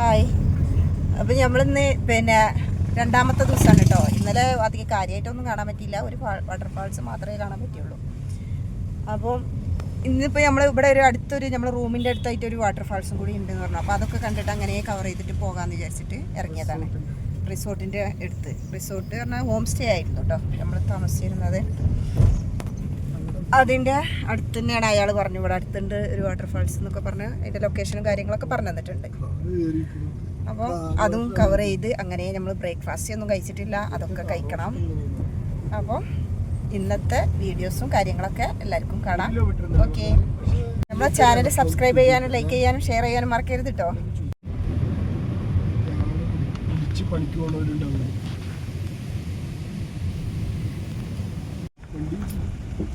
Hi. അപ്പം നമ്മളിന്ന് പിന്നെ രണ്ടാമത്തെ ദിവസമാണ് കേട്ടോ ഇന്നലെ അധികം കാര്യമായിട്ടൊന്നും കാണാൻ പറ്റിയില്ല. ഒരു വാട്ടർഫാൾസ് മാത്രമേ കാണാൻ പറ്റിയുള്ളൂ അപ്പം ഇന്നിപ്പോൾ നമ്മൾ ഇവിടെ ഒരു അടുത്തൊരു നമ്മൾ റൂമിന്റെ അടുത്തായിട്ട് ഒരു വാട്ടർഫാൾസും കൂടി ഉണ്ടെന്ന് പറഞ്ഞു. അപ്പോൾ അതൊക്കെ കണ്ടിട്ട് അങ്ങനെ കവർ ചെയ്തിട്ട് പോകാമെന്ന് വിചാരിച്ചിട്ട് ഇറങ്ങിയതാണ്. റിസോർട്ടിന്റെ അടുത്ത്. റിസോർട്ട് പറഞ്ഞാൽ ഹോം സ്റ്റേ ആയിരുന്നു കേട്ടോ നമ്മൾ താമസിച്ചിരുന്നത്. അതിന്റെ അടുത്ത് തന്നെയാണ് അയാൾ പറഞ്ഞു. ഇവിടെ അടുത്തുണ്ട് ഒരു വാട്ടർഫാൾസ് എന്നൊക്കെ പറഞ്ഞ് അതിന്റെ ലൊക്കേഷനും കാര്യങ്ങളൊക്കെ പറഞ്ഞു തന്നിട്ടുണ്ട്. അപ്പോൾ അതും കവർ ചെയ്ത് അങ്ങനെ നമ്മൾ ബ്രേക്ക്ഫാസ്റ്റ് ഒന്നും കഴിച്ചിട്ടില്ല. അതൊക്കെ കഴിക്കണം. അപ്പോൾ ഇന്നത്തെ വീഡിയോസും കാര്യങ്ങളൊക്കെ എല്ലാവർക്കും കാണാം. ഓക്കെ നമ്മളെ ചാനൽ സബ്സ്ക്രൈബ് ചെയ്യാനും ലൈക്ക് ചെയ്യാനും ഷെയർ ചെയ്യാനും മറക്കരുത് കേട്ടോ പണിക്ക് പോണവരുണ്ടാവും അവിടെ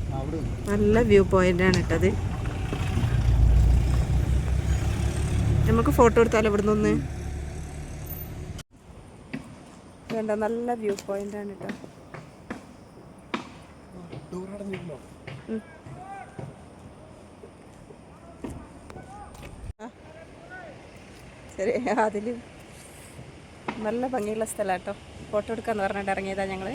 നല്ല വ്യൂ പോയിന്റ് ആണ് ഇട്ടത് നമുക്ക് ഫോട്ടോ എടുത്താലോ ഇവിടുന്ന് ഒന്ന് വേണ്ട നല്ല വ്യൂ പോയിന്റ് ആണ് ശരി അതിൽ നല്ല ഭംഗിയുള്ള സ്ഥലം കേട്ടോ. ഫോട്ടോ എടുക്കാന്ന് പറഞ്ഞിട്ട് ഇറങ്ങിയതാ ഞങ്ങൾ.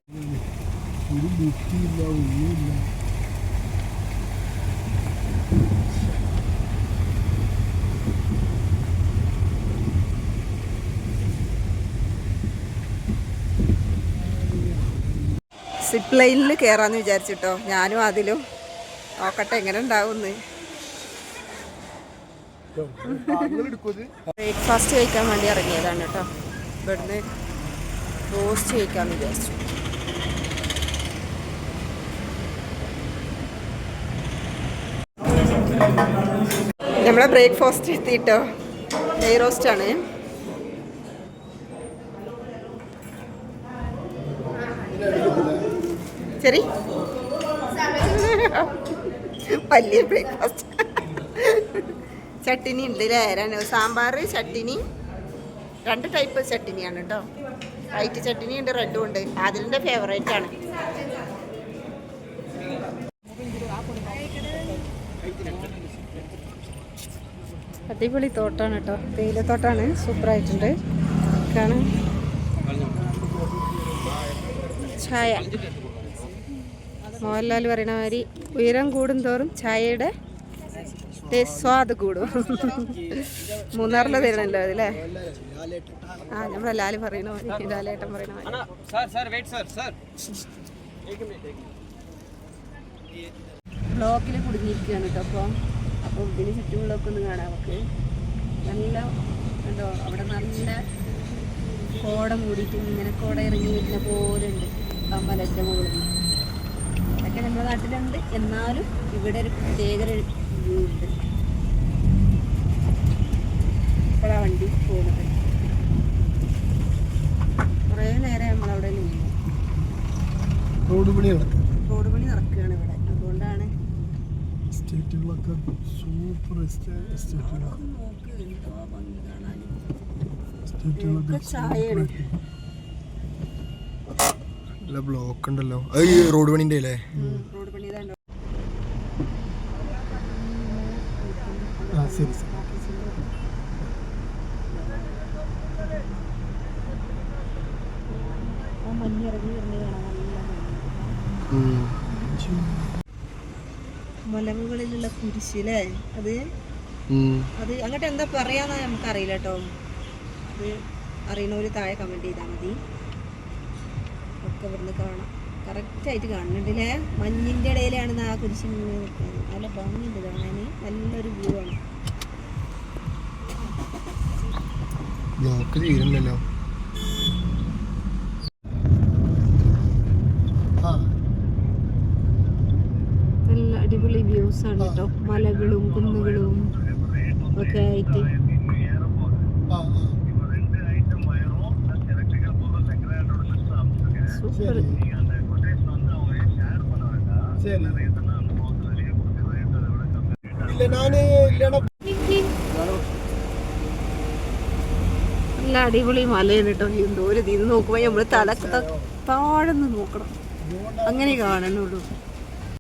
സിപ്പ് ലൈനിൽ കയറാന്ന് വിചാരിച്ചിട്ടോ. ഞാനും അതിലും. നോക്കട്ടെ എങ്ങനെ ഉണ്ടാവുമെന്ന് ബ്രേക്ക്ഫാസ്റ്റ് കഴിക്കാൻ വേണ്ടി ഇറങ്ങിയതാണ് കേട്ടോ. ഇവിടുന്ന് റോസ്റ്റ് കഴിക്കാമെന്ന് വിചാരിച്ചു. നമ്മളെ ബ്രേക്ക്ഫാസ്റ്റ് എത്തിയിട്ടോ? നെയ് റോസ്റ്റ് ആണ്. ശരി. വലിയ ബ്രേക്ക്ഫാസ്റ്റ്. ചട്ടിനി ഉണ്ട് അല്ലേ സാമ്പാർ ചട്ടിനി. രണ്ട് ടൈപ്പ് ചട്ടിനിയാണ് കേട്ടോ വൈറ്റ് ചട്ടിനി ഉണ്ട് റെഡും ഉണ്ട്. അതിലിന്റെ ഫേവറേറ്റ് ആണ്. അടിപൊളി തോട്ടാണ് കേട്ടോ. തേയിലത്തോട്ടാണ് സൂപ്പറായിട്ടുണ്ട്. കാണാൻ ചായ. മോഹൻലാൽ പറയണ മാതിരി ഉയരം കൂടുന്തോറും ചായയുടെ സ്വാദ് കൂടും. മൂന്നാറിൽ തരണല്ലോ അതല്ലേ ആ നമ്മുടെ ലാൽ പറയണ മാതിരി ലാലേട്ടൻ പറയണ മാതിരി. ബ്ലോക്കിൽ കുടുങ്ങിയിരിക്കുകയാണ് കേട്ടോ അപ്പോൾ അപ്പോൾ ഇതിന് ചുറ്റുമുള്ളതൊക്കെ ഒന്ന് കാണാം നമുക്ക്. നല്ല കണ്ടോ അവിടെ നല്ല കോട മൂടിയിട്ട് ഇങ്ങനെ കോട ഇറങ്ങി വരുന്ന പോലെ ഉണ്ട് ആ മലന്റെ മുകളിൽ. അതൊക്കെ നമ്മുടെ നാട്ടിലുണ്ട്. എന്നാലും ഇവിടെ ഒരു പ്രത്യേക വ്യൂ ഉണ്ട്. ഇപ്പോഴാണ് വണ്ടി പോകുന്നത് കുറേ നേരം നമ്മളവിടെ നിന്നു. റോഡ് പണി റോഡ് പണി നടക്കുകയാണ് ഇവിടെ. എസ്റ്റേറ്റുകളൊക്കെ സൂപ്പർ എസ്റ്റേറ്റുകളാണ് എസ്റ്റേറ്റുകളൊക്കെ നല്ല ബ്ലോക്ക് ഉണ്ടല്ലോ. അത് ഈ റോഡ് പണിന്റെ അല്ലേ? ആ ശരി ശരി. ആ മഞ്ഞിറങ്ങി കാണാൻ നല്ല. മലമുകളിലുള്ള കുരിശില്ലേ അത് അത് അങ്ങോട്ട് എന്താ പറയാന്ന് നമുക്കറിയില്ല കേട്ടോ അത് അറിയണവര് താഴെ കമന്റ് ചെയ്താൽ മതി. ഒക്കെ ഇവിടുന്ന് കാണാം. കറക്റ്റായിട്ട് കാണുന്നുണ്ടല്ലേ? മഞ്ഞിന്റെ മഞ്ഞിന്റെ ഇടയിലാണ് ആ കുരിശ് നിൽക്കുന്നത്. നല്ല ഭംഗിയുണ്ട് കാണാൻ. നല്ലൊരു വ്യൂ ആണ്. ബ്ലോക്ക് തീരുന്നല്ലോ ആ നല്ല ആണ് കേട്ടോ. മലകളും കുന്നുകളും ഒക്കെ ആയിട്ട്. നല്ല അടിപൊളി മലയാണ് കേട്ടോ. എന്തോ ഒരു ഇത് നോക്കുമ്പോ നമ്മൾ തല ത- താഴെ നിന്ന് നോക്കണം. അങ്ങനെ കാണുന്നുള്ളൂ.